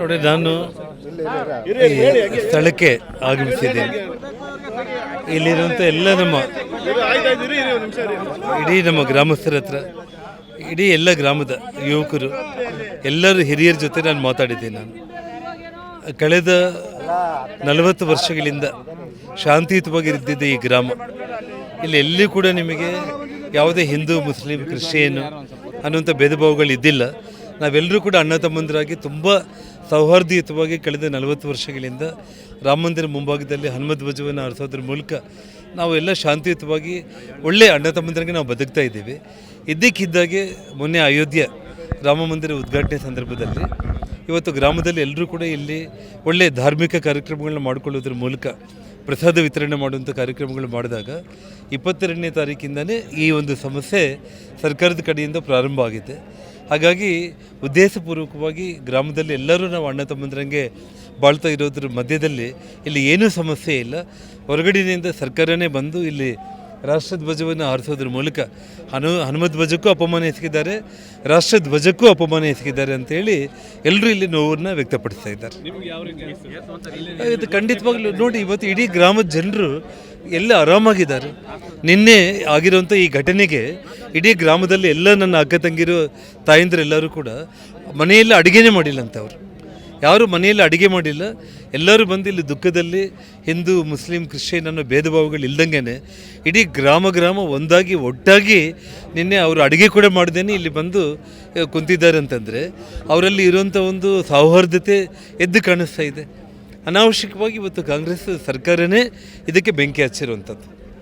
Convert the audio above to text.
ನೋಡಿ, ನಾನು ಈ ಸ್ಥಳಕ್ಕೆ ಆಗಮಿಸಿದ್ದೇನೆ ಇಲ್ಲಿರುವಂಥ ಎಲ್ಲ ನಮ್ಮ ಇಡೀ ನಮ್ಮ ಗ್ರಾಮಸ್ಥರ ಹತ್ರ, ಇಡೀ ಎಲ್ಲ ಗ್ರಾಮದ ಯುವಕರು, ಎಲ್ಲರೂ ಹಿರಿಯರ ಜೊತೆ ನಾನು ಮಾತಾಡಿದ್ದೀನಿ ನಾನು. ಕಳೆದ ನಲವತ್ತು ವರ್ಷಗಳಿಂದ ಶಾಂತಿಯುತವಾಗಿ ಇದ್ದಿದ್ದ ಈ ಗ್ರಾಮ, ಇಲ್ಲಿ ಎಲ್ಲಿ ಕೂಡ ನಿಮಗೆ ಯಾವುದೇ ಹಿಂದೂ, ಮುಸ್ಲಿಂ, ಕ್ರಿಶ್ಚಿಯನ್ ಅನ್ನುವಂಥ ಭೇದ ಭಾವಗಳು ಇದ್ದಿಲ್ಲ. ನಾವೆಲ್ಲರೂ ಕೂಡ ಅಣ್ಣ ತಮ್ಮಂದಿರಾಗಿ ತುಂಬ ಸೌಹಾರ್ದಯುತವಾಗಿ ಕಳೆದ ನಲವತ್ತು ವರ್ಷಗಳಿಂದ ರಾಮ ಮಂದಿರ ಮುಂಭಾಗದಲ್ಲಿ ಹನುಮಧ್ವಜವನ್ನು ಧ್ವಜವನ್ನು ಹಾರಿಸೋದ್ರ ಮೂಲಕ ನಾವು ಎಲ್ಲ ಶಾಂತಿಯುತವಾಗಿ ಒಳ್ಳೆಯ ಅಣ್ಣ ತಮ್ಮಂದರಿಗೆ ನಾವು ಬದುಕ್ತಾ ಇದ್ದೀವಿ. ಇದ್ದಕ್ಕಿದ್ದಾಗೆ ಮೊನ್ನೆ ಅಯೋಧ್ಯೆ ರಾಮ ಮಂದಿರ ಉದ್ಘಾಟನೆ ಸಂದರ್ಭದಲ್ಲಿ ಇವತ್ತು ಗ್ರಾಮದಲ್ಲಿ ಎಲ್ಲರೂ ಕೂಡ ಇಲ್ಲಿ ಒಳ್ಳೆಯ ಧಾರ್ಮಿಕ ಕಾರ್ಯಕ್ರಮಗಳನ್ನ ಮಾಡಿಕೊಳ್ಳೋದ್ರ ಮೂಲಕ ಪ್ರಸಾದ ವಿತರಣೆ ಮಾಡುವಂಥ ಕಾರ್ಯಕ್ರಮಗಳು ಮಾಡಿದಾಗ ಇಪ್ಪತ್ತೆರಡನೇ ತಾರೀಕಿಂದನೇ ಈ ಒಂದು ಸಮಸ್ಯೆ ಸರ್ಕಾರದ ಕಡೆಯಿಂದ ಪ್ರಾರಂಭ ಆಗಿದೆ. ಹಾಗಾಗಿ ಉದ್ದೇಶಪೂರ್ವಕವಾಗಿ ಗ್ರಾಮದಲ್ಲಿ ಎಲ್ಲರೂ ನಾವು ಅಣ್ಣ ತಮ್ಮಂದ್ರಂಗೆ ಬಾಳ್ತಾ ಇರೋದ್ರ ಮಧ್ಯದಲ್ಲಿ ಇಲ್ಲಿ ಏನೂ ಸಮಸ್ಯೆ ಇಲ್ಲ. ಹೊರಗಡೆಯಿಂದ ಸರ್ಕಾರನೇ ಬಂದು ಇಲ್ಲಿ ರಾಷ್ಟ್ರಧ್ವಜವನ್ನು ಹಾರಿಸೋದ್ರ ಮೂಲಕ ಹನು ಹನುಮಧ್ವಜಕ್ಕೂ ಅಪಮಾನ ಎಸಗಿದ್ದಾರೆ. ರಾಷ್ಟ್ರಧ್ವಜಕ್ಕೂ ಅಪಮಾನ ಎಸಗಿದ್ದಾರೆ ಅಂತೇಳಿ ಎಲ್ಲರೂ ಇಲ್ಲಿ ನೋವನ್ನು ವ್ಯಕ್ತಪಡಿಸ್ತಾ ಇದ್ದಾರೆ. ಇದು ಖಂಡಿತವಾಗ್ಲೂ ನೋಡಿ ಇವತ್ತು ಇಡೀ ಗ್ರಾಮದ ಜನರು ಎಲ್ಲ ಆರಾಮಾಗಿದ್ದಾರೆ. ನಿನ್ನೆ ಆಗಿರುವಂಥ ಈ ಘಟನೆಗೆ ಇಡೀ ಗ್ರಾಮದಲ್ಲಿ ಎಲ್ಲ ನನ್ನ ಅಕ್ಕ ತಂಗಿರು, ತಾಯಂದಿರು ಎಲ್ಲರೂ ಕೂಡ ಮನೆಯಲ್ಲಿ ಅಡುಗೆನೇ ಮಾಡಿಲ್ಲ ಅಂತ ಅವರು. ಯಾರು ಮನೆಯಲ್ಲಿ ಅಡುಗೆ ಮಾಡಿಲ್ಲ. ಎಲ್ಲರೂ ಬಂದು ಇಲ್ಲಿ ದುಃಖದಲ್ಲಿ ಹಿಂದೂ, ಮುಸ್ಲಿಂ, ಕ್ರಿಶ್ಚಿಯನ್ ಅನ್ನೋ ಭೇದ ಭಾವಗಳು ಇಲ್ದಂಗೆ ಇಡೀ ಗ್ರಾಮ ಗ್ರಾಮ ಒಂದಾಗಿ ಒಟ್ಟಾಗಿ ನಿನ್ನೆ ಅವರು ಅಡುಗೆ ಕೂಡ ಮಾಡ್ದೇನೆ ಇಲ್ಲಿ ಬಂದು, ಕುಂತಿದ್ದಾರೆ ಅಂತಂದರೆ, ಅವರಲ್ಲಿ ಇರುವಂಥ ಒಂದು ಸೌಹಾರ್ದತೆ ಎದ್ದು ಕಾಣಿಸ್ತಾ ಇದೆ. ಅನಾವಶ್ಯಕವಾಗಿ ಇವತ್ತು ಕಾಂಗ್ರೆಸ್ ಸರ್ಕಾರನೇ ಇದಕ್ಕೆ ಬೆಂಕಿ ಹಚ್ಚಿರುವಂಥದ್ದು.